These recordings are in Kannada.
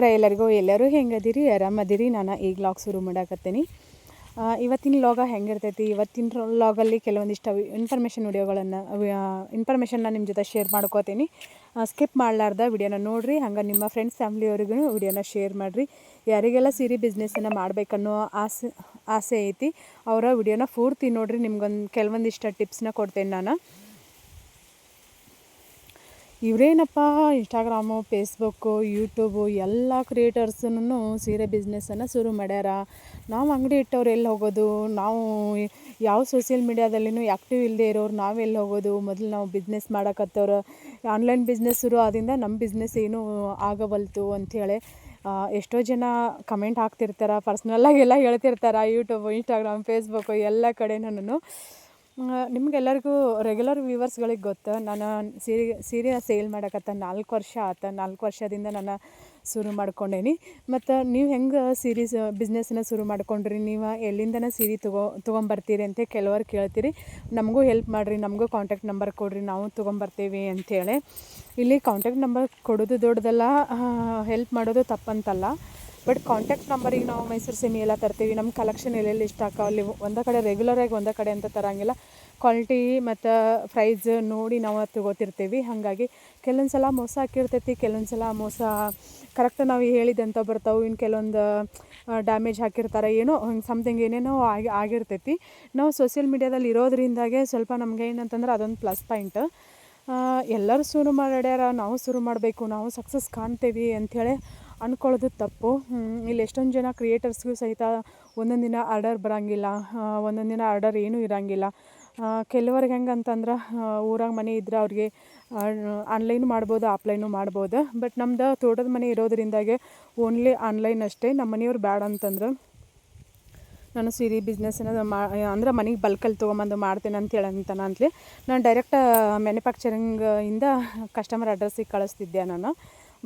ನಮಸ್ಕಾರ ಎಲ್ಲರಿಗೂ. ಎಲ್ಲರೂ ಹೆಂಗದಿರಿ? ಆರಾಮದಿರಿ? ನಾನು ಈಗ ಲಾಗ್ ಶುರು ಮಾಡಾಕತ್ತೀನಿ. ಇವತ್ತಿನ ಲಾಗ ಹೆಂಗಿರ್ತೈತಿ? ಇವತ್ತಿನ ಲಾಗಲ್ಲಿ ಕೆಲವೊಂದಿಷ್ಟು ಇನ್ಫಾರ್ಮೇಷನ್ ವಿಡಿಯೋಗಳನ್ನು ಇನ್ಫಾರ್ಮೇಷನ್ನ ನಿಮ್ಮ ಜೊತೆ ಶೇರ್ ಮಾಡ್ಕೋತೀನಿ. ಸ್ಕಿಪ್ ಮಾಡಲಾರ್ದ ವಿಡಿಯೋನ ನೋಡಿರಿ. ಹಂಗೆ ನಿಮ್ಮ ಫ್ರೆಂಡ್ಸ್ ಫ್ಯಾಮ್ಲಿಯವ್ರಿಗೂ ವಿಡಿಯೋನ ಶೇರ್ ಮಾಡಿರಿ. ಯಾರಿಗೆಲ್ಲ ಸೀರೆ ಬಿಸ್ನೆಸ್ಸನ್ನು ಮಾಡಬೇಕನ್ನೋ ಆಸೆ ಆಸೆ ಐತಿ, ಅವರ ವಿಡಿಯೋನ ಪೂರ್ತಿ ನೋಡಿರಿ. ನಿಮ್ಗೊಂದು ಕೆಲವೊಂದಿಷ್ಟು ಟಿಪ್ಸ್ನ ಕೊಡ್ತೇನೆ ನಾನು. ಇವರೇನಪ್ಪ ಇನ್ಸ್ಟಾಗ್ರಾಮು ಫೇಸ್ಬುಕ್ಕು ಯೂಟ್ಯೂಬು ಎಲ್ಲ ಕ್ರಿಯೇಟರ್ಸನ್ನು ಸೀರೆ ಬಿಸ್ನೆಸ್ಸನ್ನು ಶುರು ಮಾಡ್ಯಾರ. ನಾವು ಅಂಗಡಿ ಇಟ್ಟವ್ರು ಎಲ್ಲಿ ಹೋಗೋದು? ನಾವು ಯಾವ ಸೋಷಿಯಲ್ ಮೀಡ್ಯಾದಲ್ಲಿನೂ ಆ್ಯಕ್ಟಿವ್ ಇಲ್ಲದೆ ಇರೋರು ನಾವು ಎಲ್ಲಿ ಹೋಗೋದು? ಮೊದಲು ನಾವು ಬಿಸ್ನೆಸ್ ಮಾಡಕತ್ತವ್ರು. ಆನ್ಲೈನ್ ಬಿಸ್ನೆಸ್ ಶುರು ಆದಿಂದ ನಮ್ಮ ಬಿಸ್ನೆಸ್ ಏನೂ ಆಗವಲ್ತು ಅಂಥೇಳಿ ಎಷ್ಟೋ ಜನ ಕಮೆಂಟ್ ಹಾಕ್ತಿರ್ತಾರೆ ಪರ್ಸ್ನಲ್ಲಾಗಿ ಎಲ್ಲ ಹೇಳ್ತಿರ್ತಾರೆ ಯೂಟ್ಯೂಬು ಇನ್ಸ್ಟಾಗ್ರಾಮ್ ಫೇಸ್ಬುಕ್ಕು ಎಲ್ಲ ಕಡೆನೂ ನಿಮ್ಗೆಲ್ಲರಿಗೂ ರೆಗ್ಯುಲರ್ ವ್ಯೂವರ್ಸ್ಗಳಿಗೆ ಗೊತ್ತು? ನಾನು ಸೀರೆ ಸೀರೆ ಸೇಲ್ ಮಾಡಕತ್ತ ನಾಲ್ಕು ವರ್ಷ ಆತ. ನಾಲ್ಕು ವರ್ಷದಿಂದ ನಾನು ಶುರು ಮಾಡ್ಕೊಂಡೇನಿ. ಮತ್ತು ನೀವು ಹೆಂಗೆ ಸೀರೀಸ್ ಬಿಸ್ನೆಸ್ನ ಶುರು ಮಾಡ್ಕೊಂಡ್ರಿ? ನೀವು ಎಲ್ಲಿಂದನ ಸೀರೆ ತಗೋ, ತೊಗೊಂಬರ್ತೀರಿ ಅಂತ ಕೆಲವರು ಕೇಳ್ತೀರಿ. ನಮಗೂ ಹೆಲ್ಪ್ ಮಾಡಿರಿ, ನಮಗೂ ಕಾಂಟ್ಯಾಕ್ಟ್ ನಂಬರ್ ಕೊಡಿರಿ. ನಾವು ತೊಗೊಂಬರ್ತೀವಿ ಅಂಥೇಳಿ ಇಲ್ಲಿ ಕಾಂಟ್ಯಾಕ್ಟ್ ನಂಬರ್ ಕೊಡೋದು ದೊಡ್ಡದಲ್ಲ ಹೆಲ್ಪ್ ಮಾಡೋದು ತಪ್ಪಂತಲ್ಲ. ಬಟ್ ಕಾಂಟ್ಯಾಕ್ಟ್ ನಂಬರಿಗೆ ನಾವು ಮೈಸೂರು ಸೀಮೆ ಎಲ್ಲ ತರ್ತೀವಿ. ನಮ್ಮ ಕಲೆಕ್ಷನ್ ಎಲ್ಲೆಲ್ಲಿ ಇಷ್ಟ ಅಲ್ಲಿ ಒಂದೇ ಕಡೆ ರೆಗ್ಯುಲರಾಗಿ ಒಂದೇ ಕಡೆ ಅಂತ ತರಂಗಿಲ್ಲ. ಕ್ವಾಲಿಟಿ ಮತ್ತು ಪ್ರೈಸ್ ನೋಡಿ ನಾವು ತಗೋತಿರ್ತೀವಿ. ಹಾಗಾಗಿ ಕೆಲವೊಂದು ಸಲ ಮೋಸ ಹಾಕಿರ್ತೈತಿ ಕೆಲವೊಂದು ಸಲ ಮೋಸ ಕರೆಕ್ಟ್ ನಾವು ಹೇಳಿದಂತ ಬರ್ತಾವೆ? ಇನ್ನು ಕೆಲವೊಂದು ಡ್ಯಾಮೇಜ್ ಹಾಕಿರ್ತಾರೆ, ಏನೋ ಹಂಗೆ ಸಮಥಿಂಗ್ ಏನೇನೋ ಆಗಿ, ಆಗಿರ್ತೈತಿ. ನಾವು ಸೋಷಿಯಲ್ ಮೀಡ್ಯಾದಲ್ಲಿ ಇರೋದ್ರಿಂದಾಗೆ ಸ್ವಲ್ಪ ನಮಗೆ ಏನಂತಂದ್ರೆ ಅದೊಂದು ಪ್ಲಸ್ ಪಾಯಿಂಟ್ ಎಲ್ಲರೂ ಶುರು ಮಾಡ್ಯಾರ, ನಾವು ಶುರು ಮಾಡಬೇಕು, ನಾವು ಸಕ್ಸಸ್ ಕಾಣ್ತೇವೆ ಅಂಥೇಳಿ ಅಂದ್ಕೊಳ್ಳೋದು ತಪ್ಪು. ಇಲ್ಲಿ ಎಷ್ಟೊಂದು ಜನ ಕ್ರಿಯೇಟರ್ಸ್ಗೂ ಸಹಿತ ಒಂದೊಂದು ದಿನ ಆರ್ಡರ್ ಬರೋಂಗಿಲ್ಲ. ಒಂದೊಂದು ದಿನ ಆರ್ಡರ್ ಏನೂ ಇರೋಂಗಿಲ್ಲ. ಕೆಲವ್ರಿಗೆ ಹೆಂಗೆ ಅಂತಂದ್ರೆ ಊರಾಗ ಮನೆ ಇದ್ರೆ ಅವ್ರಿಗೆ ಆನ್ಲೈನು ಮಾಡ್ಬೋದು ಆಫ್ಲೈನು ಮಾಡ್ಬೋದು. ಬಟ್ ನಮ್ದು ತೋಟದ ಮನೆ ಇರೋದ್ರಿಂದಾಗೆ ಓನ್ಲಿ ಆನ್ಲೈನ್ ಅಷ್ಟೇ. ನಮ್ಮ ಮನೆಯವ್ರು ಬೇಡ ಅಂತಂದ್ರೆ. ನಾನು ಸೀರೆ ಬಿಸ್ನೆಸ್ನ ಮಾ, ಅಂದ್ರೆ ಮನೆಗೆ ಬಲ್ಕಲ್ಲಿ ತೊಗೊಂಬಂದು ಮಾಡ್ತೇನೆ ಅಂತ ಹೇಳಂತಾನ ಅಂತಲೇ ನಾನು ಡೈರೆಕ್ಟ್ ಮ್ಯಾನುಫ್ಯಾಕ್ಚರಿಂಗಿಂದ ಕಸ್ಟಮರ್ ಅಡ್ರೆಸ್ಸಿಗೆ ಕಳಿಸ್ತಿದ್ದೆ ನಾನು.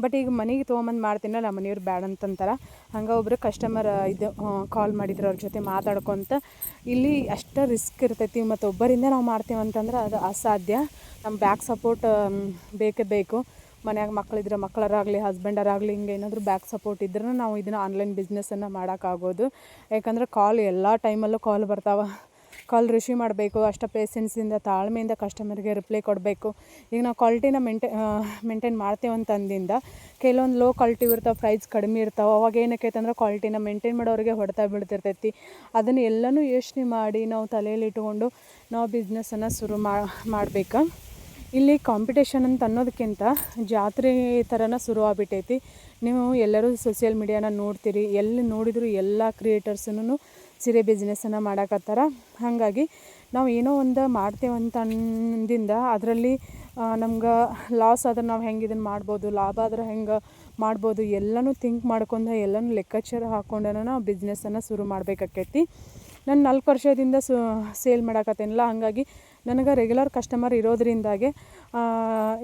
ಬಟ್ ಈಗ ಮನೆಗೆ ತೊಗೊಂಬಂದು ಮಾಡ್ತೀನಲ್ಲ ನಮ್ಮ ಮನೆಯವ್ರು ಬ್ಯಾಡ ಅಂತಂತಾರೆ, ಹಂಗೆ ಒಬ್ಬರು ಕಸ್ಟಮರ್ ಇದು ಕಾಲ್ ಮಾಡಿದ್ರು ಅವ್ರ ಜೊತೆ ಮಾತಾಡ್ಕೊತ, ಇಲ್ಲಿ ಅಷ್ಟು ರಿಸ್ಕ್ ಇರ್ತೈತಿ, ಮತ್ತು ಒಬ್ಬರಿಂದ ನಾವು ಮಾಡ್ತೀವಿ ಅಂತಂದ್ರೆ ಅದು ಅಸಾಧ್ಯ. ನಮ್ಮ ಬ್ಯಾಕ್ ಸಪೋರ್ಟ್ ಬೇಕೇ ಬೇಕು. ಮನ್ಯಾಗ ಮಕ್ಕಳಿದ್ರೆ ಮಕ್ಕಳರಾಗಲಿ ಹಸ್ಬೆಂಡರಾಗಲಿ ಹಿಂಗೆ ಏನಾದರೂ ಬ್ಯಾಕ್ ಸಪೋರ್ಟ್ ಇದ್ರೂ ನಾವು ಇದನ್ನು ಆನ್ಲೈನ್ ಬಿಸ್ನೆಸ್ಸನ್ನು ಮಾಡೋಕ್ಕಾಗೋದು ಯಾಕಂದ್ರೆ ಕಾಲ್ ಎಲ್ಲ ಟೈಮಲ್ಲೂ ಕಾಲ್ ಬರ್ತಾವೆ. ಕಾಲ್ ರಿಸೀವ್ ಮಾಡಬೇಕು, ಅಷ್ಟು ಪೇಷನ್ಸಿಂದ ತಾಳ್ಮೆಯಿಂದ ಕಸ್ಟಮರ್ಗೆ ರಿಪ್ಲೈ ಕೊಡಬೇಕು. ಈಗ ನಾವು ಕ್ವಾಲಿಟಿನ ಮೇಂಟೆ ಮೇಂಟೈನ್ ಮಾಡ್ತೇವೆ ಅಂತಂದಿಂದ ಕೆಲವೊಂದು ಲೋ ಕ್ವಾಲಿಟಿ ಇರ್ತಾವೆ ಪ್ರೈಸ್ ಕಡಿಮೆ ಇರ್ತಾವೆ, ಅವಾಗ ಏನಕ್ಕೆ ಅಂದ್ರೆ ಕ್ವಾಲಿಟಿನ ಮೇಂಟೈನ್ ಮಾಡೋರಿಗೆ ಹೊಡೆತ ಬೀಳ್ತಿರ್ತೈತಿ ಅದನ್ನು ಎಲ್ಲನೂ ಯೋಚನೆ ಮಾಡಿ ನಾವು ತಲೆಯಲ್ಲಿ ಇಟ್ಕೊಂಡು ನಾವು ಬಿಸ್ನೆಸ್ಸನ್ನು ಶುರು ಮಾಡಬೇಕು. ಇಲ್ಲಿ ಕಾಂಪಿಟೇಷನ್ ಅಂತ ಅನ್ನೋದಕ್ಕಿಂತ ಜಾತ್ರೆ ಥರನ ಶುರು ಆಗ್ಬಿಟ್ಟೈತಿ. ನೀವು ಎಲ್ಲರೂ ಸೋಷಿಯಲ್ ಮೀಡಿಯಾನ ನೋಡ್ತೀರಿ, ಎಲ್ಲಿ ನೋಡಿದರೂ ಎಲ್ಲ ಕ್ರಿಯೇಟರ್ಸನ್ನು ಸೀರೆ ಬಿಸ್ನೆಸ್ಸನ್ನು ಮಾಡಕತ್ತಾರ. ಹಾಗಾಗಿ ನಾವು ಏನೋ ಒಂದು ಮಾಡ್ತೇವೆ ಅಂತಂದಿಂದ ಅದರಲ್ಲಿ ನಮ್ಗೆ ಲಾಸ್ ಆದ್ರೆ ನಾವು ಹೆಂಗೆ ಇದನ್ನು ಮಾಡ್ಬೋದು, ಲಾಭ ಆದ್ರೆ ಹೆಂಗೆ ಮಾಡ್ಬೋದು, ಎಲ್ಲನೂ ಥಿಂಕ್ ಮಾಡ್ಕೊಂಡು, ಎಲ್ಲನೂ ಲೆಕ್ಕಾಚಾರ ಹಾಕ್ಕೊಂಡು ನಾವು ಬಿಸ್ನೆಸ್ಸನ್ನು ಶುರು ಮಾಡಬೇಕಾಕೈತಿ. ನಾನು ನಾಲ್ಕು ವರ್ಷದಿಂದ ಸು ಸೇಲ್ ಮಾಡಾಕತ್ತೇನಲ್ಲ, ಹಾಗಾಗಿ ನನಗೆ ರೆಗ್ಯುಲರ್ ಕಸ್ಟಮರ್ ಇರೋದ್ರಿಂದಾಗೆ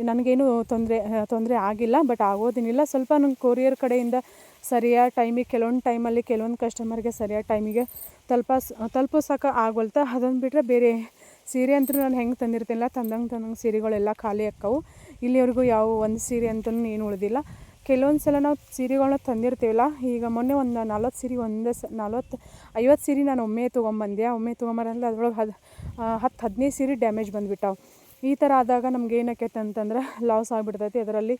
ನನಗೇನು ತೊಂದರೆ ತೊಂದರೆ ಆಗಿಲ್ಲ ಬಟ್ ಆಗೋದಿನಿಲ್ಲ. ಸ್ವಲ್ಪ ನಂಗೆ ಕೊರಿಯರ್ ಕಡೆಯಿಂದ ಸರಿಯಾದ ಟೈಮಿಗೆ, ಕೆಲವೊಂದು ಟೈಮಲ್ಲಿ ಕೆಲವೊಂದು ಕಸ್ಟಮರ್ಗೆ ಸರಿಯಾದ ಟೈಮಿಗೆ ತಲುಪಸ್ ತಲುಪಿಸೋಕೆ ಆಗೋಲ್ತ. ಅದನ್ನು ಬಿಟ್ಟರೆ ಬೇರೆ ಸೀರೆ ಅಂತೂ ನಾನು ಹೆಂಗೆ ತಂದಿರ್ತೀನಲ್ಲ, ತಂದಂಗೆ ತಂದಂಗೆ ಸೀರೆಗಳೆಲ್ಲ ಖಾಲಿ ಆಕ್ಕವು ಇಲ್ಲಿವರೆಗೂ ಯಾವ ಒಂದು ಸೀರೆ ಅಂತೂ ಏನು ಉಳಿದಿಲ್ಲ. ಕೆಲವೊಂದು ಸಲ ನಾವು ಸೀರೆಗಳನ್ನ ತಂದಿರ್ತೀವಲ್ಲ, ಈಗ ಮೊನ್ನೆ ಒಂದು ನಲ್ವತ್ತು ಸೀರೆ, ಒಂದೇ ಸ, ನಲ್ವತ್ತು ಐವತ್ತು ಸೀರೆ ನಾನು ಒಮ್ಮೆ ತೊಗೊಂಬಂದೆ. ಒಮ್ಮೆ ತೊಗೊಂಬರಂದ್ರೆ ಅದ್ರೊಳಗೆ ಹದ್ ಹತ್ತು ಹದಿನೈದು ಸೀರೆ ಡ್ಯಾಮೇಜ್ ಬಂದುಬಿಟ್ಟಾವು. ಈ ಥರ ಆದಾಗ ನಮ್ಗೆ ಏನಾಕೈತೆ ಅಂತಂದ್ರೆ ಲಾಸ್ ಆಗಿಬಿಡ್ತೈತಿ. ಅದರಲ್ಲಿ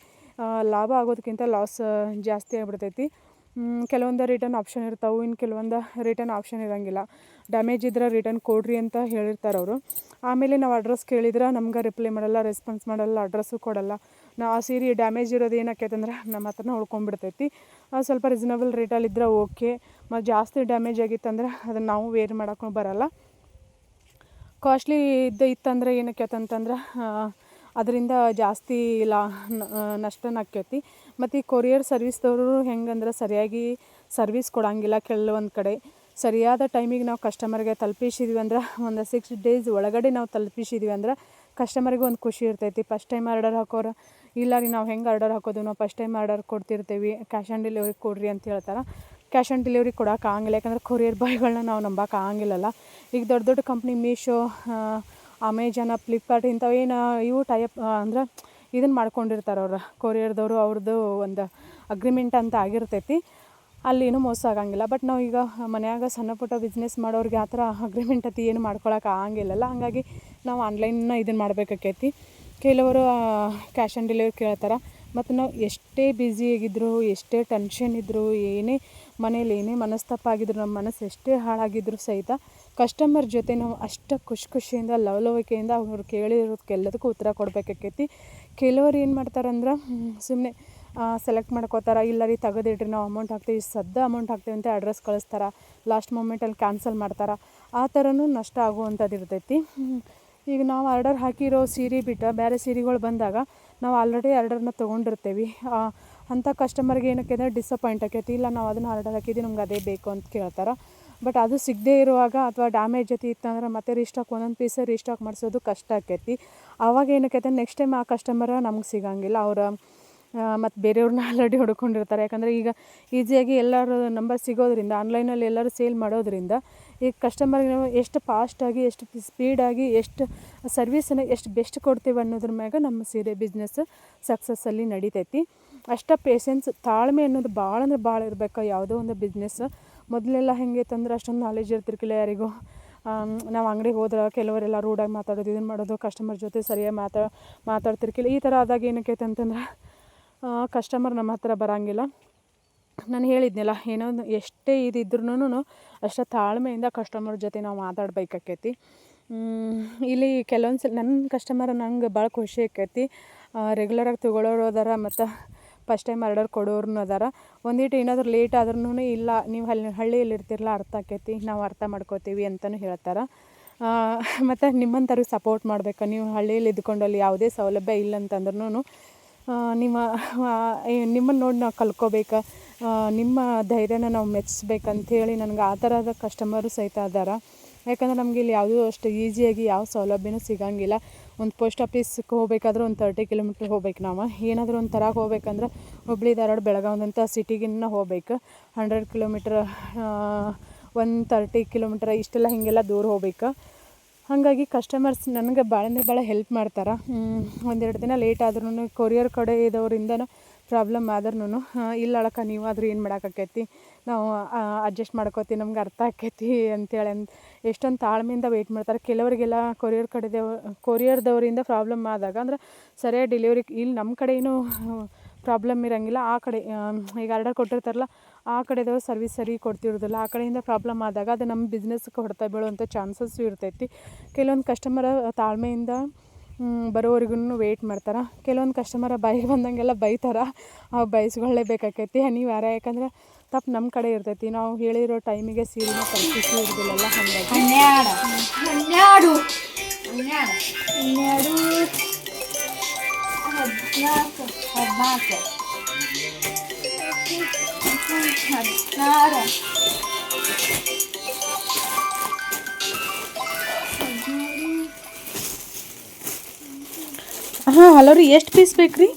ಲಾಭ ಆಗೋದಕ್ಕಿಂತ ಲಾಸ್ ಜಾಸ್ತಿ ಆಗಿಬಿಡ್ತೈತಿ. ಕೆಲವೊಂದು ರಿಟರ್ನ್ ಆಪ್ಷನ್ ಇರ್ತಾವೆ ಇನ್ನು ಕೆಲವೊಂದು ರಿಟರ್ನ್ ಆಪ್ಷನ್ ಇರೋಂಗಿಲ್ಲ. ಡ್ಯಾಮೇಜ್ ಇದ್ರೆ ರಿಟರ್ನ್ ಕೊಡ್ರಿ ಅಂತ ಹೇಳಿರ್ತಾರೆ ಅವರು. ಆಮೇಲೆ ನಾವು ಅಡ್ರೆಸ್ ಕೇಳಿದ್ರೆ ನಮ್ಗೆ ರಿಪ್ಲೈ ಮಾಡಲ್ಲ ರೆಸ್ಪಾನ್ಸ್ ಮಾಡಲ್ಲ ಅಡ್ರೆಸ್ಸು ಕೊಡಲ್ಲ. ನಾ ಆ ಸೀರೆ ಡ್ಯಾಮೇಜ್ ಇರೋದು ಏನಾಕೈತೆ ಅಂದ್ರೆ ನಮ್ಮ ಹತ್ರನ ಉಳ್ಕೊಂಡ್ಬಿಡ್ತೈತಿ. ಸ್ವಲ್ಪ ರೀಸನಬಲ್ ರೇಟಲ್ಲಿದ್ದರೆ ಓಕೆ ಮತ್ತು ಜಾಸ್ತಿ ಡ್ಯಾಮೇಜ್ ಆಗಿತ್ತಂದ್ರೆ ಅದನ್ನು ನಾವು ವೇರ್ ಮಾಡೋಕ್ಕೂ ಬರಲ್ಲ. ಕಾಸ್ಟ್ಲಿ ಇದ್ದ ಇತ್ತಂದ್ರೆ ಏನಕ್ಕೆ ಅಂತಂದ್ರೆ ಅದರಿಂದ ಜಾಸ್ತಿ ಲಾ ನಷ್ಟನ ಆಕ್ಕೈತಿ. ಮತ್ತು ಈ ಕೊರಿಯರ್ ಸರ್ವಿಸ್ದವರು ಹೆಂಗಂದ್ರೆ ಸರಿಯಾಗಿ ಸರ್ವಿಸ್ ಕೊಡೋಂಗಿಲ್ಲ ಕೆಲವೊಂದು ಕಡೆ. ಸರಿಯಾದ ಟೈಮಿಗೆ ನಾವು ಕಸ್ಟಮರ್ಗೆ ತಲುಪಿಸಿದ್ವಿ ಅಂದ್ರೆ, ಒಂದು ಸಿಕ್ಸ್ ಡೇಸ್ ಒಳಗಡೆ ನಾವು ತಲುಪಿಸಿದ್ವಿ ಅಂದ್ರೆ ಕಸ್ಟಮರ್ಗೆ ಒಂದು ಖುಷಿ ಇರ್ತೈತಿ. ಫಸ್ಟ್ ಟೈಮ್ ಆರ್ಡರ್ ಹಾಕೋರು, ಇಲ್ಲ ರೀ ನಾವು ಹೆಂಗೆ ಆರ್ಡರ್ ಹಾಕೋದು, ನಾವು ಫಸ್ಟ್ ಟೈಮ್ ಆರ್ಡರ್ ಕೊಡ್ತಿರ್ತೀವಿ ಕ್ಯಾಶ್ ಆನ್ ಡೆಲಿವರಿ ಕೊಡ್ರಿ ಅಂತ ಹೇಳ್ತಾರೆ. ಕ್ಯಾಶ್ ಆನ್ ಡೆಲಿವರಿ ಕೊಡೋಕೆ ಆಗಂಗಿಲ್ಲ. ಯಾಕಂದ್ರೆ ಕೊರಿಯರ್ ಬಾಯ್ಗಳನ್ನ ನಾವು ನಂಬಕ್ಕೆ ಆಗಂಗಿಲ್ಲಲ್ಲ. ಈಗ ದೊಡ್ಡ ದೊಡ್ಡ ಕಂಪ್ನಿ ಮೀಶೋ ಅಮೆಜಾನ ಫ್ಲಿಪ್ಕಾರ್ಟ್ ಇಂಥವೇನು ಇವು ಟೈಪ್ ಅಂದ್ರೆ ಇದನ್ನು ಮಾಡ್ಕೊಂಡಿರ್ತಾರೆ ಅವ್ರು. ಕೊರಿಯರ್ದವರು ಅವ್ರದ್ದು ಒಂದು ಅಗ್ರಿಮೆಂಟ್ ಅಂತ ಆಗಿರ್ತೈತಿ. ಅಲ್ಲಿ ಏನೂ ಮೋಸ ಆಗಂಗಿಲ್ಲ. ಬಟ್ ನಾವು ಈಗ ಮನ್ಯಾಗ ಸಣ್ಣ ಪುಟ್ಟ ಬಿಸ್ನೆಸ್ ಮಾಡೋರಿಗೆ ಆ ಥರ ಅಗ್ರಿಮೆಂಟ್ ಅತಿ ಏನು ಮಾಡ್ಕೊಳಕ್ಕೆ ಆಗಂಗಿಲ್ಲಲ್ಲ. ಹಂಗಾಗಿ ನಾವು ಆನ್ಲೈನ್ನ ಇದನ್ನು ಮಾಡಬೇಕಾಕೈತಿ. ಕೆಲವರು ಕ್ಯಾಶ್ ಆನ್ ಡೆಲಿವರಿ ಕೇಳ್ತಾರೆ. ಮತ್ತು ನಾವು ಎಷ್ಟೇ ಬ್ಯುಸಿಯಾಗಿದ್ದರು ಎಷ್ಟೇ ಟೆನ್ಷನ್ ಇದ್ದರೂ ಏನೇ ಮನೇಲಿ ಏನೇ ಮನಸ್ತಾಪ ಆಗಿದ್ರು ನಮ್ಮ ಮನಸ್ಸು ಎಷ್ಟೇ ಹಾಳಾಗಿದ್ರು ಸಹಿತ ಕಸ್ಟಮರ್ ಜೊತೆ ನಾವು ಅಷ್ಟು ಖುಷಿ ಖುಷಿಯಿಂದ, ಲವಲವಿಕೆಯಿಂದ ಅವ್ರು ಕೇಳಿರೋದಕ್ಕೆಲ್ಲದಕ್ಕೂ ಉತ್ತರ ಕೊಡಬೇಕಾಕೈತಿ. ಕೆಲವರು ಏನು ಮಾಡ್ತಾರಂದ್ರೆ ಸುಮ್ಮನೆ ಸೆಲೆಕ್ಟ್ ಮಾಡ್ಕೋತಾರ, ಇಲ್ಲ ರೀ ತೆಗೆದಿಡ್ರಿ, ನಾವು ಅಮೌಂಟ್ ಹಾಕ್ತೀವಿ ಸದ್ದ ಅಮೌಂಟ್ ಹಾಕ್ತೀವಿ ಅಂತ ಅಡ್ರೆಸ್ ಕಳಿಸ್ತಾರ ಲಾಸ್ಟ್ ಮೂಮೆಂಟಲ್ಲಿ ಕ್ಯಾನ್ಸಲ್ ಮಾಡ್ತಾರೆ, ಆ ಥರನೂ ನಷ್ಟ ಆಗುವಂಥದ್ದು ಇರ್ತೈತಿ. ಈಗ ನಾವು ಆರ್ಡರ್ ಹಾಕಿರೋ ಸೀರೆ ಬಿಟ್ಟು, ಬೇರೆ ಸೀರೆಗಳು ಬಂದಾಗ ನಾವು ಆಲ್ರೆಡಿ ಆರ್ಡರ್ನ ತೊಗೊಂಡಿರ್ತೀವಿ. ಅಂಥ ಕಸ್ಟಮರ್ಗೆ ಏನಕ್ಕೆ ಅಂದರೆ ಡಿಸಪಾಯಿಂಟ್ ಆಕೈತಿ. ಇಲ್ಲ, ನಾವು ಅದನ್ನು ಆರ್ಡರ್ ಹಾಕಿದ್ವಿ, ನಮ್ಗೆ ಅದೇ ಬೇಕು ಅಂತ ಕೇಳ್ತಾರೆ. ಬಟ್ ಅದು ಸಿಗದೇ ಇರುವಾಗ ಅಥವಾ ಡ್ಯಾಮೇಜ್ ಜೊತೆ ಇತ್ತಂದ್ರೆ ಮತ್ತೆ ರೀಸ್ಟಾಕ್ ಒಂದೊಂದು ಪೀಸ್ ರೀಸ್ಟಾಕ್ ಮಾಡಿಸೋದು ಕಷ್ಟ ಆಕೈತಿ. ಆವಾಗ ಏನಕ್ಕೈತೆ ನೆಕ್ಸ್ಟ್ ಟೈಮ್ ಆ ಕಸ್ಟಮರ ನಮ್ಗೆ ಸಿಗಂಗಿಲ್ಲ. ಅವರ ಮತ್ತು ಬೇರೆಯವ್ರನ್ನ ಆಲ್ರೆಡಿ ಹೊಡ್ಕೊಂಡಿರ್ತಾರೆ. ಯಾಕಂದರೆ ಈಗ ಈಸಿಯಾಗಿ ಎಲ್ಲರ ನಂಬರ್ ಸಿಗೋದ್ರಿಂದ ಆನ್ಲೈನಲ್ಲಿ ಎಲ್ಲರೂ ಸೇಲ್ ಮಾಡೋದ್ರಿಂದ ಈಗ ಕಸ್ಟಮರ್ಗೆ ಎಷ್ಟು ಫಾಸ್ಟಾಗಿ ಎಷ್ಟು ಸ್ಪೀಡಾಗಿ ಎಷ್ಟು ಸರ್ವಿಸನ್ನು ಎಷ್ಟು ಬೆಸ್ಟ್ ಕೊಡ್ತೀವಿ ಅನ್ನೋದ್ರ ಮ್ಯಾಗ ನಮ್ಮ ಸೀರೆ ಬಿಸ್ನೆಸ್ ಸಕ್ಸಸ್ಸಲ್ಲಿ ನಡಿತೈತಿ. ಅಷ್ಟು ಪೇಶೆನ್ಸ್ ತಾಳ್ಮೆ ಅನ್ನೋದು ಭಾಳ ಅಂದ್ರೆ ಭಾಳ ಇರಬೇಕು, ಯಾವುದೋ ಒಂದು ಬಿಸ್ನೆಸ್ ಮೊದಲೆಲ್ಲ ಹೆಂಗೈತಂದ್ರೆ ಅಷ್ಟೊಂದು ನಾಲೆಜ್ ಇರ್ತಿರ್ಕಿಲ್ಲ ಯಾರಿಗೂ. ನಾವು ಅಂಗಡಿಗೆ ಹೋದ್ರೆ ಕೆಲವರೆಲ್ಲ ರೂಡಾಗಿ ಮಾತಾಡೋದು ಇದನ್ನು ಮಾಡೋದು ಕಸ್ಟಮರ್ ಜೊತೆ ಸರಿಯಾಗಿ ಮಾತಾ, ಮಾತಾಡ್ತಿರ್ಕಿಲ್ಲ. ಈ ಥರ ಆದಾಗ ಏನಕ್ಕೈತೆ ಅಂತಂದ್ರೆ ಕಸ್ಟಮರ್ ನಮ್ಮ ಹತ್ರ ಬರೋಂಗಿಲ್ಲ. ನಾನು ಹೇಳಿದ್ನಲ್ಲ, ಏನೋ ಎಷ್ಟೇ ಇದಿದ್ರೂ ಅಷ್ಟೇ ತಾಳ್ಮೆಯಿಂದ ಕಸ್ಟಮರ್ ಜೊತೆ ನಾವು ಮಾತಾಡ್ಬೇಕಾಕೈತಿ. ಇಲ್ಲಿ ಕೆಲವೊಂದು ಸಲ ನನ್ನ ಕಸ್ಟಮರ್ ನಂಗೆ ಭಾಳ ಖುಷಿ ಆಕೈತಿ. ರೆಗ್ಯುಲರಾಗಿ ತೊಗೊಳೋರು ಅದಾರ ಮತ್ತು ಫಸ್ಟ್ ಟೈಮ್ ಆರ್ಡರ್ ಕೊಡೋರ್ನು ಅದಾರ. ಒಂದೀಟು ಏನಾದರೂ ಲೇಟ್ ಆದ್ರೂ ಇಲ್ಲ, ನೀವು ಹಳ್ಳಿ ಹಳ್ಳಿಯಲ್ಲಿ ಇರ್ತಿರಲ್ಲ ಅರ್ಥ ಆಕೈತಿ, ನಾವು ಅರ್ಥ ಮಾಡ್ಕೋತೀವಿ ಅಂತಲೂ ಹೇಳ್ತಾರೆ. ಮತ್ತು ನಿಮ್ಮಂಥವ್ರಿಗೆ ಸಪೋರ್ಟ್ ಮಾಡ್ಬೇಕು, ನೀವು ಹಳ್ಳಿಯಲ್ಲಿ ಇದ್ಕೊಂಡು ಅಲ್ಲಿ ಯಾವುದೇ ಸೌಲಭ್ಯ ಇಲ್ಲ ಅಂತಂದ್ರೂ ನಿಮ್ಮ ನಿಮ್ಮನ್ನು ನೋಡಿ ನಾವು ಕಲ್ಕೋಬೇಕು ನಿಮ್ಮ ಧೈರ್ಯನ ನಾವು ಮೆಚ್ಚಿಸ್ಬೇಕಂಥೇಳಿ ನನಗೆ ಆ ಥರದ ಕಸ್ಟಮರು ಸಹಿತ ಅದಾರ. ಯಾಕಂದ್ರೆ ನಮಗೆ ಇಲ್ಲಿ ಯಾವುದೂ ಅಷ್ಟು ಈಸಿಯಾಗಿ ಯಾವ ಸೌಲಭ್ಯನೂ ಸಿಗೋಂಗಿಲ್ಲ. ಒಂದು ಪೋಸ್ಟ್ ಆಫೀಸ್ಗೆ ಹೋಗ್ಬೇಕಾದ್ರೆ ಒಂದು ತರ್ಟಿ ಕಿಲೋಮೀಟ್ರ್ ಹೋಗ್ಬೇಕು ನಾವು. ಏನಾದರೂ ಒಂದು ತರಕ್ಕೆ ಹೋಗ್ಬೇಕಂದ್ರೆ ಹುಬ್ಳಿ, ಧಾರವಾಡ ಬೆಳಗಾವಂಥ ಸಿಟಿಗಿನ್ನ ಹೋಗ್ಬೇಕು. ಹಂಡ್ರೆಡ್ ಕಿಲೋಮೀಟ್ರ್ ಒಂದು ತರ್ಟಿ ಕಿಲೋಮೀಟ್ರ್ ಇಷ್ಟೆಲ್ಲ ಹೀಗೆಲ್ಲ ದೂರ ಹೋಗ್ಬೇಕು. ಹಾಗಾಗಿ ಕಸ್ಟಮರ್ಸ್ ನನಗೆ ಭಾಳ ಅಂದರೆ ಭಾಳ ಹೆಲ್ಪ್ ಮಾಡ್ತಾರೆ ಒಂದೆರಡು ದಿನ ಲೇಟ್ ಆದ್ರೂ ಕೊರಿಯರ್ ಕಡೆ ಇದ್ದವರಿಂದನೂ ಪ್ರಾಬ್ಲಮ್ ಆದ್ರೂ ಇಲ್ಲ ಅಳಕ ನೀವು ಆದರೂ ಏನು ಮಾಡೋಕ್ಕಾಕೈತಿ ನಾವು ಅಡ್ಜಸ್ಟ್ ಮಾಡ್ಕೋತೀವಿ, ನಮ್ಗೆ ಅರ್ಥ ಆಕೈತಿ ಅಂತೇಳಿ ಅಂತ ಎಷ್ಟೊಂದು ತಾಳ್ಮೆಯಿಂದ ವೆಯ್ಟ್ ಮಾಡ್ತಾರೆ. ಕೆಲವರಿಗೆಲ್ಲ ಕೊರಿಯರ್ ಕಡೆದವ ಕೊರಿಯರ್ದವರಿಂದ ಪ್ರಾಬ್ಲಮ್ ಆದಾಗ ಅಂದ್ರೆ ಸರಿಯಾಗಿ ಡೆಲಿವರಿ ಇಲ್ಲಿ ನಮ್ಮ ಕಡೆ ಏನು ಪ್ರಾಬ್ಲಮ್ ಇರೋಂಗಿಲ್ಲ, ಆ ಕಡೆ ಈಗ ಆರ್ಡರ್ ಕೊಟ್ಟಿರ್ತಾರಲ್ಲ ಆ ಕಡೆದವ್ರು ಸರ್ವಿಸ್ ಸರಿ ಕೊಡ್ತಿರೋದಿಲ್ಲ ಆ ಕಡೆಯಿಂದ ಪ್ರಾಬ್ಲಮ್ ಆದಾಗ ಅದು ನಮ್ಮ ಬಿಸ್ನೆಸ್ಗೆ ಹೊಡೆತ ಬೀಳುವಂಥ ಚಾನ್ಸಸ್ಸು ಇರ್ತೈತಿ. ಕೆಲವೊಂದು ಕಸ್ಟಮರ ತಾಳ್ಮೆಯಿಂದ ಬರೋವರೆಗೂ ವೆಯ್ಟ್ ಮಾಡ್ತಾರೆ. ಕೆಲವೊಂದು ಕಸ್ಟಮರ ಬಾಯಿಗೆ ಬಂದಂಗೆಲ್ಲ ಬೈತಾರೆ. ಆ ಬೈಸ್ಕೊಳ್ಳೇಬೇಕಾಕೈತಿ ನೀವು ಯಾರ ಯಾಕಂದ್ರೆ ತಪ್ಪು ನಮ್ಮ ಕಡೆ ಇರ್ತೈತಿ. ನಾವು ಹೇಳಿರೋ ಟೈಮಿಗೆ ಸೀರೆನ ತಲುಪಿಸಿ ಇರೋದಿಲ್ಲಲ್ಲ ಹಾಗಾಗಿ. ಹದಿನಾಲ್ಕು. ಹದಿನಾಲ್ಕು. ಹಾಂ, ಹಲೋ ರೀ, ಎಷ್ಟು ಪೀಸ್ ಬೇಕು ರೀ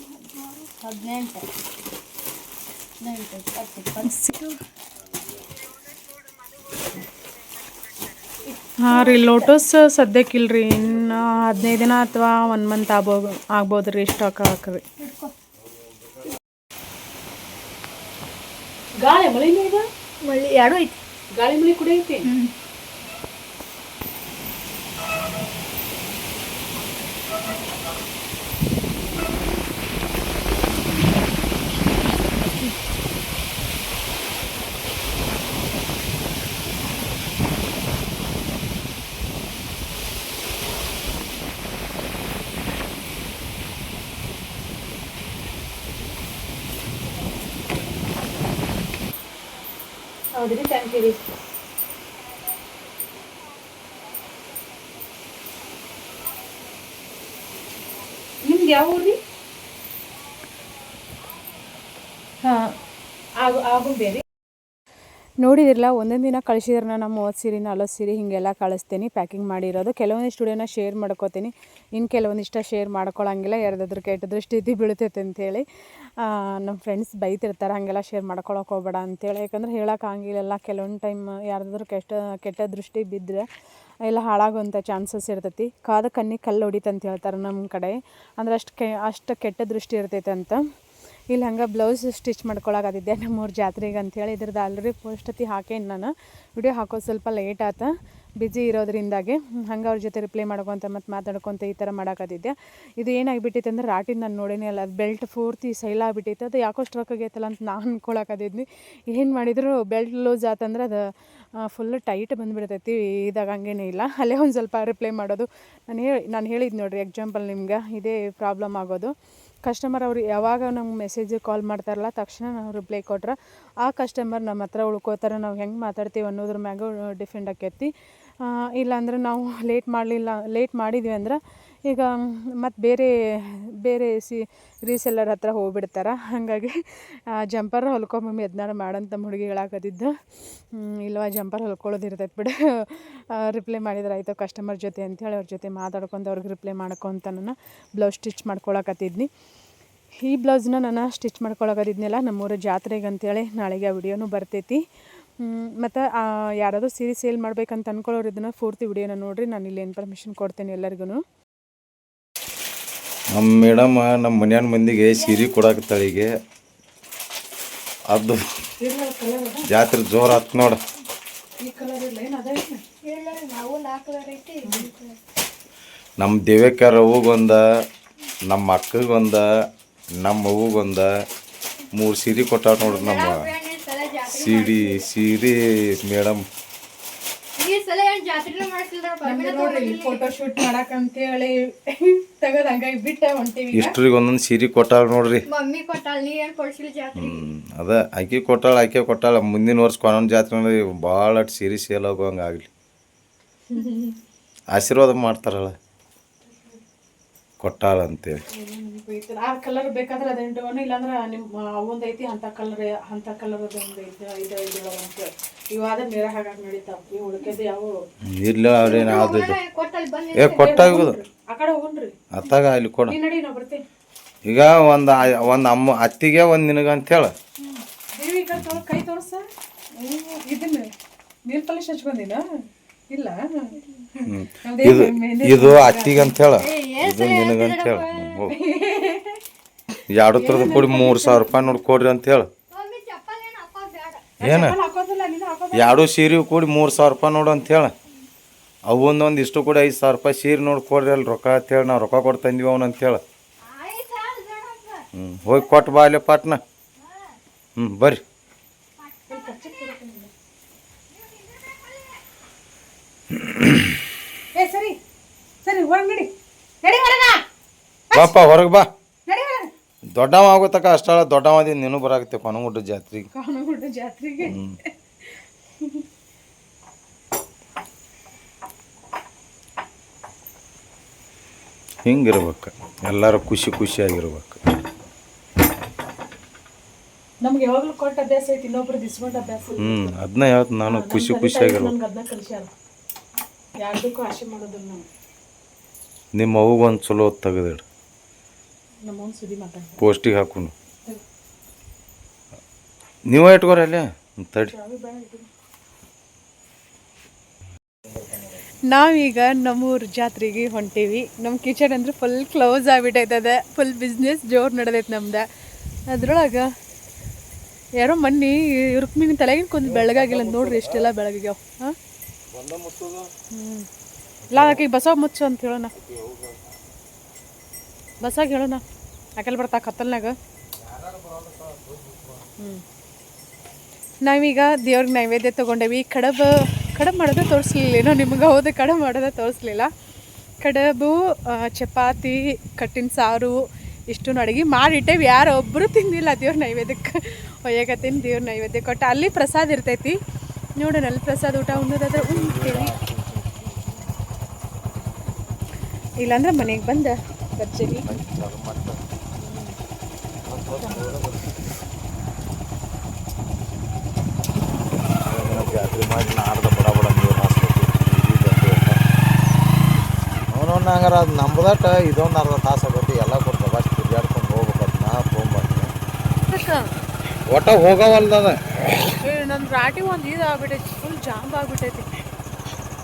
ಹಾಂ ರೀ ಲೋಟಸ್ ಸದ್ಯಕ್ಕಿಲ್ಲ ರೀ ಇನ್ನು ಹದಿನೈದು ದಿನ ಅಥವಾ ಒನ್ ಮಂತ್ ಆಗ್ಬೋದು ಆಗ್ಬೋದು ರೀ ಸ್ಟಾಕ್ ಹಾಕ್ರಿ ಗಾಳಿ ಮಳೆ ಈಗ ಮಳ್ಳಿ ಎರಡು ಐತಿ. ಗಾಳಿ ಮಳಿ ಕೂಡ ಐತಿ? ಹೌದ್ರಿ ಥ್ಯಾಂಕ್ ಯು ರೀ. ನಿಮ್ದು ಯಾವ ಊರು ರೀ? ಹಾಂ. ಆಗು ಆಗುಂಬೆ ರೀ? ನೋಡಿದಿರಲ್ಲ, ಒಂದೊಂದು ದಿನ ಕಳಿಸಿದ್ರೆ ನಾನು ಮೂವತ್ತು ಸೀರೆ ನಲ್ವತ್ತು ಸೀರೆ ಹೀಗೆಲ್ಲ ಕಳಿಸ್ತೀನಿ ಪ್ಯಾಕಿಂಗ್ ಮಾಡಿರೋದು. ಕೆಲವೊಂದು ಸ್ಟುಡಿಯೋನ ಶೇರ್ ಮಾಡ್ಕೋತೀನಿ. ಇನ್ನು ಕೆಲವೊಂದಿಷ್ಟ ಶೇರ್ ಮಾಡ್ಕೊಳಂಗಿಲ್ಲ, ಯಾರ್ದಾದ್ರೂ ಕೆಟ್ಟ ದೃಷ್ಟಿ ಬೀಳ್ತೈತೆ ಅಂತೇಳಿ ನಮ್ಮ ಫ್ರೆಂಡ್ಸ್ ಬೈತಿರ್ತಾರೆ, ಹಾಗೆಲ್ಲ ಶೇರ್ ಮಾಡ್ಕೊಳಕ್ಕೆ ಹೋಗ್ಬೇಡ ಅಂತೇಳಿ ಯಾಕಂದ್ರೆ ಹೇಳೋಕೆ ಆಗಿಲ್ಲ ಕೆಲವೊಂದು ಟೈಮ್ ಯಾರ್ದಾದ್ರೂ ಕೆಟ್ಟ ಕೆಟ್ಟ ದೃಷ್ಟಿ ಬಿದ್ದರೆ ಎಲ್ಲ ಹಾಳಾಗುವಂಥ ಚಾನ್ಸಸ್ ಇರ್ತೈತಿ. ಕಾದ ಕಣ್ಣಿಗೆ ಕಲ್ಲು ಹೊಡಿತಂತ ಹೇಳ್ತಾರೆ ನಮ್ಮ ಕಡೆ. ಅಂದ್ರೆ ಅಷ್ಟು ಕೆ, ಅಷ್ಟು ಕೆಟ್ಟ ದೃಷ್ಟಿ ಇರ್ತೈತೆ ಅಂತ. ಇಲ್ಲಿ ಹಂಗೆ ಬ್ಲೌಸ್ ಸ್ಟಿಚ್ ಮಾಡ್ಕೊಳಕತ್ತಿದ್ದೆ ನಮ್ಮೂರ ಜಾತ್ರೆಗೆ ಅಂಥೇಳಿ ಇದ್ರದ್ದು ಆಲ್ರೆಡಿ ಪೋಸ್ಟ್ ಹತ್ತಿ ಹಾಕೇನಿ ನಾನು. ವಿಡಿಯೋ ಹಾಕೋದು ಸ್ವಲ್ಪ ಲೇಟ್ ಆತ. ಬಿಜಿ ಇರೋದ್ರಿಂದಾಗೆ ಹಂಗೆ ಅವ್ರ ಜೊತೆ ರಿಪ್ಲೈ ಮಾಡ್ಕೊತ ಮತ್ತು ಮಾತಾಡ್ಕೊತ ಈ ಥರ ಮಾಡಾಕತ್ತಿದ್ದೆ ಇದು ಏನಾಗಿಬಿಟ್ಟಿತ್ತು ಅಂದ್ರೆ ರಾಟಿನ ನಾನು ನೋಡೇನೇ ಅಲ್ಲ, ಅದು ಬೆಲ್ಟ್ ಪೂರ್ತಿ ಸೈಲ್ ಆಗಿಬಿಟ್ಟಿತ್ತು. ಅದು ಯಾಕೋ ಸ್ಟ್ರಕ್ ಆಗೈತಲ್ಲ ಅಂತ ನಾನು ಅಂದ್ಕೊಳಕತ್ತಿದ್ನಿ ಏನು ಮಾಡಿದ್ರು ಬೆಲ್ಟ್ ಲೂಸ್ ಆತಂದ್ರೆ ಅದು ಫುಲ್ ಟೈಟ್ ಬಂದುಬಿಡ್ತೈತಿ. ಇದಾಗ ಹಂಗೇನೇ ಇಲ್ಲ. ಅಲ್ಲೇ ಒಂದು ಸ್ವಲ್ಪ ರಿಪ್ಲೈ ಮಾಡೋದು. ನಾನು ಹೇಳಿ ನಾನು ಹೇಳಿದ್ದು ನೋಡಿರಿ ಎಕ್ಸಾಂಪಲ್ ನಿಮ್ಗೆ. ಇದೇ ಪ್ರಾಬ್ಲಮ್ ಆಗೋದು. ಕಸ್ಟಮರ್ ಅವ್ರು ಯಾವಾಗ ನಮ್ಗೆ ಮೆಸೇಜ್ ಕಾಲ್ ಮಾಡ್ತಾರಲ್ಲ, ತಕ್ಷಣ ನಾವು ರಿಪ್ಲೈ ಕೊಟ್ರೆ ಆ ಕಸ್ಟಮರ್ ನಮ್ಮ ಹತ್ರ ಉಳ್ಕೋತಾರೆ, ನಾವು ಹೆಂಗೆ ಮಾತಾಡ್ತೀವಿ ಅನ್ನೋದ್ರ ಮ್ಯಾಗೂ ಡಿಫೆಂಡ್ ಆಕೈತಿ. ಇಲ್ಲಾಂದ್ರೆ ನಾವು ಲೇಟ್ ಮಾಡಲಿಲ್ಲ ಲೇಟ್ ಮಾಡಿದ್ವಿ ಅಂದ್ರೆ ಈಗ ಮತ್ತು ಬೇರೆ ಬೇರೆ ಸಿ ರೀಸೆಲ್ಲರ್ ಹತ್ರ ಹೋಗ್ಬಿಡ್ತಾರೆ. ಹಾಗಾಗಿ ಜಂಪರ್ ಹೊಲ್ಕೊಂಬಮ್ಮಿ ಅದನ್ನಾರು ಮಾಡಂತ ನಮ್ಮ ಹುಡುಗಿ ಹೇಳಾಕತ್ತಿದ್ದು ಹ್ಮ್, ಇಲ್ವಾ ಜಂಪರ್ ಹೊಲ್ಕೊಳ್ಳೋದು ಇರ್ತೈತೆ ಬಿಡು. ರಿಪ್ಲೈ ಮಾಡಿದ್ರೆ ಆಯಿತು ಕಸ್ಟಮರ್ ಜೊತೆ ಅಂಥೇಳಿ ಅವ್ರ ಜೊತೆ ಮಾತಾಡ್ಕೊಂಡು ಅವ್ರಿಗೆ ರಿಪ್ಲೈ ಮಾಡ್ಕೊತ ನಾನು ಬ್ಲೌಸ್ ಸ್ಟಿಚ್ ಮಾಡ್ಕೊಳಕತ್ತಿದ್ನಿ. ಈ ಬ್ಲೌಸ್ನ ನಾನು ಸ್ಟಿಚ್ ಮಾಡ್ಕೊಳಕತ್ತಿದ್ನಲ್ಲ ನಮ್ಮೂರ ಜಾತ್ರೆಗೆ ಅಂತೇಳಿ ನಾಳೆಗೆ ಆ ವಿಡಿಯೋನು ಬರ್ತೈತಿ. ಮತ್ತು ಯಾರಾದರೂ ಸೀರೆ ಸೇಲ್ ಮಾಡ್ಬೇಕಂತ ಅಂದ್ಕೊಳ್ಳೋರು ಇದನ್ನು ಪೂರ್ತಿ ವಿಡಿಯೋನ ನೋಡಿರಿ ನಾನು ಇಲ್ಲಿ ಇನ್ಫಾರ್ಮೇಷನ್ ಕೊಡ್ತೇನೆ ಎಲ್ಲರಿಗೂ ನಮ್ಮ ಮೇಡಮ್ ನಮ್ಮ ಮನ್ಯಾನ ಮಂದಿಗೆ ಸೀರೆ ಕೊಡಕ್ಕೆ ತಳಿಗೆ ಅದು ಜಾತ್ರೆ ಜೋರು ಆತ್ ನೋಡ. ಈ ಕಲರ್ ಇಲ್ಲ ಅದೇ ಇಲ್ಲ ನಾವು ನಾಲ್ಕು ಕಲರ್ ನಮ್ಮ ದೇವೇಕರ ಅವ್ಗೊಂದ ನಮ್ಮ ಅಕ್ಕಗೊಂದ ನಮ್ಮ ಅವ್ವಗೊಂದ ಮೂರು ಸೀರೆ ಕೊಟ್ಟಾರ ನೋಡ್ರಿ ನಮ್ಮ ಸೀರೆ ಸೀಡಿ ಸೀರೆ ಮೇಡಮ್. ಈ ಸಲ ಏನ್ ತೆಗೆದು ಹಂಗಾಗಿ ಬಿಟ್ಟೆ ಹೊಂಟೀವಿ ಇಷ್ಟ್ರಿಗೆ ಒಂದೊಂದು ಸೀರೆ ಕೊಟ್ಟಾಳ ನೋಡ್ರಿ. ಮಮ್ಮಿ ಕೊಟ್ಟಾಳ ನೀ ಏನ್ ಕೊಡ್ಸಿಲ್ಲ ಜಾತ್ರೆ ಹ್ಮ್, ಅದ ಆಕೆ ಕೊಟ್ಟಾಳ ಆಕೆ ಕೊಟ್ಟಾಳ. ಮುಂದಿನ ವರ್ಷ ಕೊನೊಂದ್ ಜಾತ್ರೆ ಬಹಳ ಭಾಳ ಸೀರೆ ಸೇಲ್ ಆಗೋ ಆಗಲಿ. ಆಶೀರ್ವಾದ ಮಾಡ್ತಾರಲ್ಲ. ಕೊಟ್ಟಾಳ ಅಂತೇಳಿ ಆ ಕಲರ್ ಬೇಕಾದ್ರೆ ಅದೇಂಟು ಇಲ್ಲಾಂದ್ರೆ ನಿಮ್ಮ ಅವೊಂದು ಐತಿ ಅಂತ ಕಲರ್ ಅಂತ ಕಲರ್ ಅದೊಂದು ಐತಿ ಅಂತ. ಇವಾದ್ರೆ ನೇರ ಹಾಗಾಗಿ ನಡೀತಾವ. ಇವು ಉಳ್ಕೆದು ಯಾವ ಇಲ್ಲ ಅವ್ರೇನು ಏ ಕೊಟ್ಟಾಗುದು ಆ ಕಡೆ ಹೋಗ್ರಿ ಅತ್ತಾಗ ಅಲ್ಲಿ ಕೊಡ. ನೀ ನಡಿ ನಾವು ಬರ್ತೀವಿ. ಈಗ ಒಂದು ಒಂದು ಅಮ್ಮ ಅತ್ತಿಗೆ ಒಂದು ನಿನಗೆ ಅಂತೇಳ ಕೈ ತೋರ್ಸ. ಇದನ್ನ ನೀರ್ ಪಾಲಿಶ್ ಹಚ್ಕೊಂದಿನ ಇಲ್ಲ. ಇದು ಇದು ಅತ್ತಿಗೆ ಅಂತೇಳ ಇದು ನಿನಗೆ ಅಂತೇಳ ಎರಡು ಥರದ ಕೊಡಿ ಮೂರು ಸಾವಿರ ರೂಪಾಯಿ ನೋಡಿ ಕೊಡ್ರಿ ಅಂತ ಹೇಳ ಚಪ್ಪಲ್ ಏನ್ ಅಪ್ಪ ಬೇಡ. ಏನು? ಚಪ್ಪಲ್ ಹಾಕೋದಿಲ್ಲ ನೀನು ಹಾಕೋದ ಎರಡು ಸೀರೆ ಕೂಡಿ ಮೂರು ಸಾವಿರ ರೂಪಾಯಿ ನೋಡು ಅಂತೇಳ. ಅವೊಂದೊಂದು ಇಷ್ಟು ಕೂಡ ಐದು ಸಾವಿರ ರೂಪಾಯಿ ಸೀರೆ ನೋಡಿ ಕೊಡ್ರಿ ಅಲ್ಲಿ ರೊಕ್ಕ ಅಂತೇಳಿ ನಾವು ರೊಕ್ಕ ಕೊಟ್ಟು ತಂದಿವಿ ಅವನು ಅಂತೇಳಿ. ಅಂತ. ಹ್ಞೂ ಹೋಗಿ ಕೊಟ್ಟು ಬಾ ಅಲ್ಲೇ ಪಾಟ್ನ. ಹ್ಞೂ ಬರ್ರಿ ಏ ಸರಿ ಸರಿ ಹೊರಗೆ ನಡಿ ನಡಿ ಹೊರಗ ಬಾಪ್ಪ ಹೊರಗೆ ಬಾ. ದೊಡ್ಡವ ಆಗೋತಕ ಅಷ್ಟಳ ದೊಡ್ಡವದಿ ನೀನು ಬರಾಕತ್ತೆ ಕೊನಗುಡ್ಡ ಜಾತ್ರೆಗೆ. ಕೊನಗುಡ್ಡ ಜಾತ್ರೆಗೆ. ಹಿಂಗಿರ್ಬೇಕು. ಎಲ್ಲರೂ ಖುಷಿ ಖುಷಿಯಾಗಿರ್ಬೇಕು. ನಮ್ಗೆ ಯಾವಾಗಲೂ ಕೊಟ್ಟ ಅಭ್ಯಾಸ ಐತಿ ಇನ್ನೊಬ್ರು ದಿಸ್ಕೊಂಡ ಅಭ್ಯಾಸ. ಹ್ಞೂ ಅದನ್ನ ಯಾವತ್ತು ನಾನು ಖುಷಿ ಖುಷಿಯಾಗಿರ್ಬೇಕು. ನಮ್ಗೆ ಅದನ್ನ ಕಲಿಸ್ಯಾರ ಯಾರ್ದಕ್ಕೂ ಆಶೆ ಮಾಡೋದಿಲ್ಲ ನಾನು ನಿಮ್ಮ ಅವ್ಗೊಂದು ಚಲೋ ತೆಗೆದಿಡು. ಪೋಸ್ಟಿಗೆ ಹಾಕೊಂಡು ನೀವು ಇಟ್ಕೋರಿ ಅಲ್ಲೇ ತಡಿ. ನಾವೀಗ ನಮ್ಮೂರು ಜಾತ್ರೆಗೆ ಹೊಂಟೀವಿ. ನಮ್ಮ ಕಿಚನ್ ಅಂದ್ರೆ ಫುಲ್ ಕ್ಲೋಸ್ ಆಗಿಬಿಟ್ಟೈತದ ಫುಲ್ ಬಿಸ್ನೆಸ್ ಜೋರು ನಡೆದೈತೆ ನಮ್ದು. ಅದ್ರೊಳಗೆ ಯಾರೋ ಮೊನ್ನೆ ರುಕ್ಮಿಣಿ ತಲೆಗಿನ ಕೊಂದು ಬೆಳಗಾಗಿಲ್ಲ ನೋಡ್ರಿ ಎಷ್ಟೆಲ್ಲ ಬೆಳಗಾಗ್ಯಾವ. ಹಾಂ? ಹ್ಞೂ ಇಲ್ಲ ಆಕೆ ಬಸವ ಮುಚ್ಚು ಅಂತ ಹೇಳೋಣ. ಬಸಾಗ ಹೇಳೋಣ. ಯಾಕೆಲ್ಲ ಬರ್ತಾ ಕತ್ತಲ್ನಾಗ ಹ್ಞೂ ನಾವೀಗ ದೇವ್ರಿಗೆ ನೈವೇದ್ಯ ತೊಗೊಂಡೇವಿ. ಕಡಬ, ಕಡಬು ಮಾಡೋದೇ ತೋರಿಸ್ಲಿಲ್ಲ ಏನೋ ನಿಮ್ಗೆ ಹೌದು, ಕಡಬು ಮಾಡೋದೇ ತೋರಿಸ್ಲಿಲ್ಲ. ಕಡಬು ಚಪಾತಿ, ಕಟ್ಟಿನ ಸಾರು ಇಷ್ಟು ಅಡುಗೆ ಮಾಡಿಟ್ಟೇವಿ. ಯಾರು ಒಬ್ಬರು ತಿಂದಿಲ್ಲ ದೇವ್ರ ನೈವೇದ್ಯಕ್ಕೆ ಒಯ್ಯಕತ್ತೀನಿ, ದೇವ್ರ ನೈವೇದ್ಯ ಕೊಟ್ಟು ಅಲ್ಲಿ ಪ್ರಸಾದ ಇರ್ತೈತಿ. ನೋಡೋಣ, ಅಲ್ಲಿ ಪ್ರಸಾದ ಊಟ ಉಣ್ಣೋದಾದ್ರೆ ಉಣ್ತೀವಿ ಇಲ್ಲಾಂದ್ರೆ ಮನೆಗೆ ಬಂದ. ಜಾತ್ರೆ ಮಾಡಿ ನಾಡ್ದ ಬಡ ಬಡ ನೀರು ಅವನೊಂದು ಹಂಗಾರ ಅದು ನಂಬದಟ ಇದೊಂದು ಅರ್ಧ ತಾಸು ಆಗೈತಿ ಎಲ್ಲ ಕೊಡ್ತಾವ ಬಸ್ ತಿರ್ಗಾಡ್ಕೊಂಡು ಹೋಗ್ಬೇಕಂತ ನಾ ತೊಗೊಂಬರ್ತೀನಿ ಒಟ್ಟ ಹೋಗವಲ್ದದ. ನನ್ನ ರಾಟಿ ಒಂದು ಇದು ಆಗ್ಬಿಟ್ಟೈತಿ ಫುಲ್ ಜಾಂಬ್ ಆಗ್ಬಿಟ್ಟೈತಿ.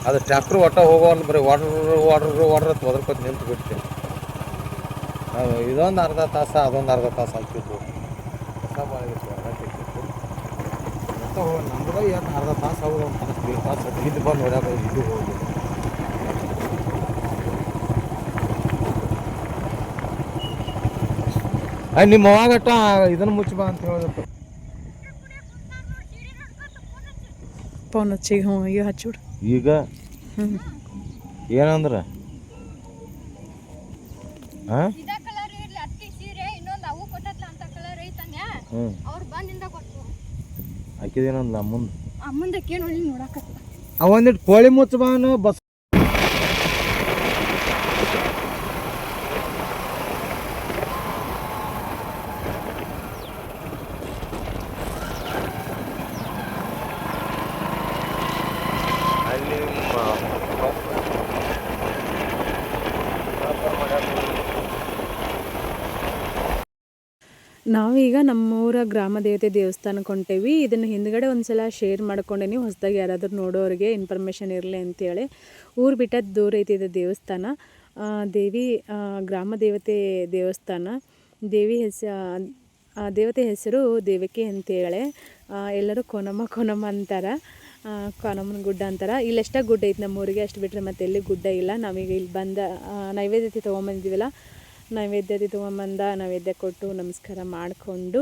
ಅದು ಟ್ಯಾಕ್ಟ್ರ್ ಒಟ್ಟ ಹೋಗವಲ್ಲ ಬರೀ ವಾಡ್ರ್ ವಾಡ್ರ್ ವಾಡ್ರ್ ಅಂತ ಒದರ್ಕೊತ ನಿಂತು ಬಿಡ್ತೀನಿ ಇದೊಂದು ಅರ್ಧ ತಾಸು ಅದೊಂದು ಅರ್ಧ ತಾಸು ಹಾಕಿದ್ದು ಹೊಸ ಬಾಳೆ ಆಗತ್ತಿತ್ತು ಮತ್ತು ನಮ್ದು ಏನು ಅರ್ಧ ತಾಸು ಆಗೋದು ಒಂದು ತಾಸು ಎರಡು ತಾಸು ಇದು ಬಂದು ಹೊಡ್ಯಾಕ ಇದು ಹೋಗಿ. ಅಯ್ಯ ನಿಮ್ಮ ಅವಾಗಟ್ಟ ಇದನ್ನು ಮುಚ್ಚಿ ಬಾ ಅಂತ ಹೇಳಿದಪ್ಪ ಫೋನ್ ಹಚ್ಚಿಗೆ ಹ್ಞೂ ಈಗ ಹಚ್ಚಿಬಿಡು ಈಗ? ಏನಂದ್ರ? ಹಾಂ ಇದ ಕಲರ್ ಇರ್ಲಿ ಅತ್ತಿ ಸೀರೆ ಇನ್ನೊಂದು ಅವು ಕೊಟ್ಟತ್ಲ ಅಂತ ಕಲರ್ ಐತನ್ಯ ಹ್ಞೂ ಅವ್ರು ಬಂದಿಂದ ಕೊಟ್ಟು ಹಾಕಿದೇನಲ್ಲ ಮುಂದೆ ಏನು ಇಲ್ಲಿ ನೋಡಕತ್ತ ಅವೊಂದಿಟ್ಟು ಕೋಳಿ ಮುಚ್ಚಬಾನು ಬಸ್ ನಾವೀಗ ನಮ್ಮೂರ ಗ್ರಾಮ ದೇವತೆ ದೇವಸ್ಥಾನಕ್ಕೆ ಹೊಂಟೇವಿ. ಇದನ್ನು ಹಿಂದ್ಗಡೆ ಒಂದು ಸಲ ಶೇರ್ ಮಾಡ್ಕೊಂಡೇನಿ ಹೊಸದಾಗಿ ಯಾರಾದರೂ ನೋಡೋರಿಗೆ ಇನ್ಫಾರ್ಮೇಷನ್ ಇರಲಿ ಅಂತೇಳಿ. ಊರು ಬಿಟ್ಟದ್ದು ದೂರ ಐತಿ ಇದು ದೇವಸ್ಥಾನ. ದೇವಿ ಗ್ರಾಮ ದೇವತೆ ದೇವಸ್ಥಾನ. ದೇವಿ ಹೆಸ ದೇವತೆ ಹೆಸರು ದೇವಕಿ ಅಂತೇಳೆ. ಎಲ್ಲರೂ ಕೊನಮ್ಮ ಕೊನಮ್ಮ ಅಂತಾರೆ. ಕಾನಮ್ಮನ ಗುಡ್ಡ ಅಂತಾರೆ. ಇಲ್ಲೆಷ್ಟೇ ಗುಡ್ಡ ಐತೆ ನಮ್ಮ ಊರಿಗೆ ಅಷ್ಟು ಬಿಟ್ಟರೆ ಮತ್ತೆ ಎಲ್ಲಿ ಗುಡ್ಡ ಇಲ್ಲ. ನಾವೀಗ ಇಲ್ಲಿ ಬಂದ ನೈವೇದ್ಯತೆ ತೊಗೊಂಬಂದಿದ್ದೀವಲ್ಲ ನೈವೇದ್ಯತೆ ಮಂದ ನೈವೇದ್ಯ ಕೊಟ್ಟು ನಮಸ್ಕಾರ ಮಾಡಿಕೊಂಡು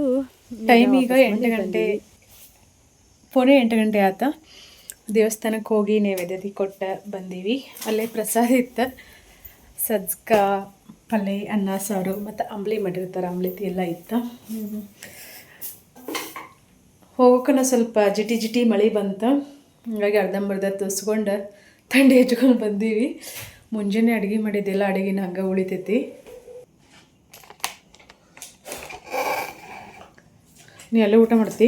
ಟೈಮ್ ಈಗ ಎಂಟು ಗಂಟೆ ಪೋಣೆ ಎಂಟು ಗಂಟೆ ಆತ. ದೇವಸ್ಥಾನಕ್ಕೆ ಹೋಗಿ ನೈವೇದ್ಯತೆ ಕೊಟ್ಟ ಬಂದೀವಿ. ಅಲ್ಲೇ ಪ್ರಸಾದ ಇತ್ತು. ಸಜ್ಕ ಪಲ್ಯ ಅನ್ನ ಸಾರು ಮತ್ತು ಅಂಬ್ಲಿ ಮಾಡಿರ್ತಾರೆ. ಅಂಬ್ಲಿತಿ ಎಲ್ಲ ಇತ್ತು. ಹೋಗೋಕನ ಸ್ವಲ್ಪ ಜಿಟಿ ಜಿಟಿ ಮಳೆ ಬಂತು. ಹಾಗಾಗಿ ಅರ್ಧಂಬರ್ಧ ತೋರಿಸ್ಕೊಂಡು ಥಂಡಿ ಹಚ್ಕೊಂಡು ಬಂದೀವಿ. ಮುಂಜಾನೆ ಅಡುಗೆ ಮಾಡಿದ್ದೆಲ್ಲ ಅಡುಗೆನ ಹಂಗೆ ಉಳಿತೈತಿ. ನೀ ಎಲ್ಲ ಊಟ ಮಾಡ್ತಿ?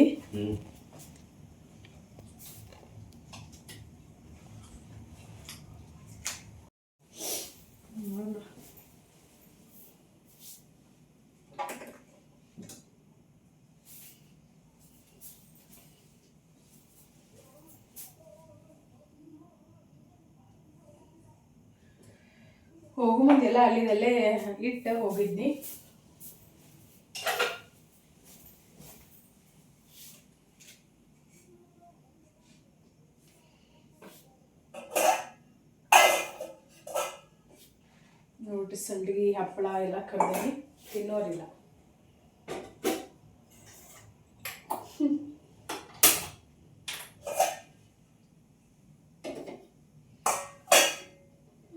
ಹೋಗು ಮುಂದೆ ಎಲ್ಲ ಅಲ್ಲಿದಲ್ಲೇ ಇಟ್ಟು ಹೋಗಿದ್ನಿ ನೋಡಿ ಸಂಡಿಗೆ ಹಪ್ಪಳ ಎಲ್ಲ ಕಡಿಮೆ ತಿನ್ನೋರಿಲ್ಲ.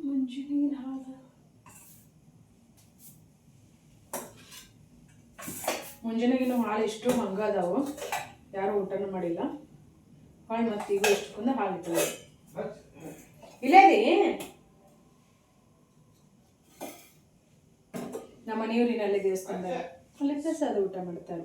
ಮುಂಜಿನಿನ ಹಾಲು. ಮುಂಜಾನೆಗಿನ ಹಾಲು ಎಷ್ಟು ಹಂಗ ಅದಾವು. ಯಾರು ಊಟನೂ ಮಾಡಿಲ್ಲ. ಹಾಳು ಮತ್ತೆ ಈಗ ಕುಂದ ಹಾಲು ಇಲ್ಲೇ ರೀ? ನಮ್ಮ ಮನೆಯವ್ರಿನಲ್ಲಿ ದೇವಸ್ಥಾನದಾಗ ಅಲ್ಲೇ ಪ್ರಸಾದ ಊಟ ಮಾಡ್ತಾರೆ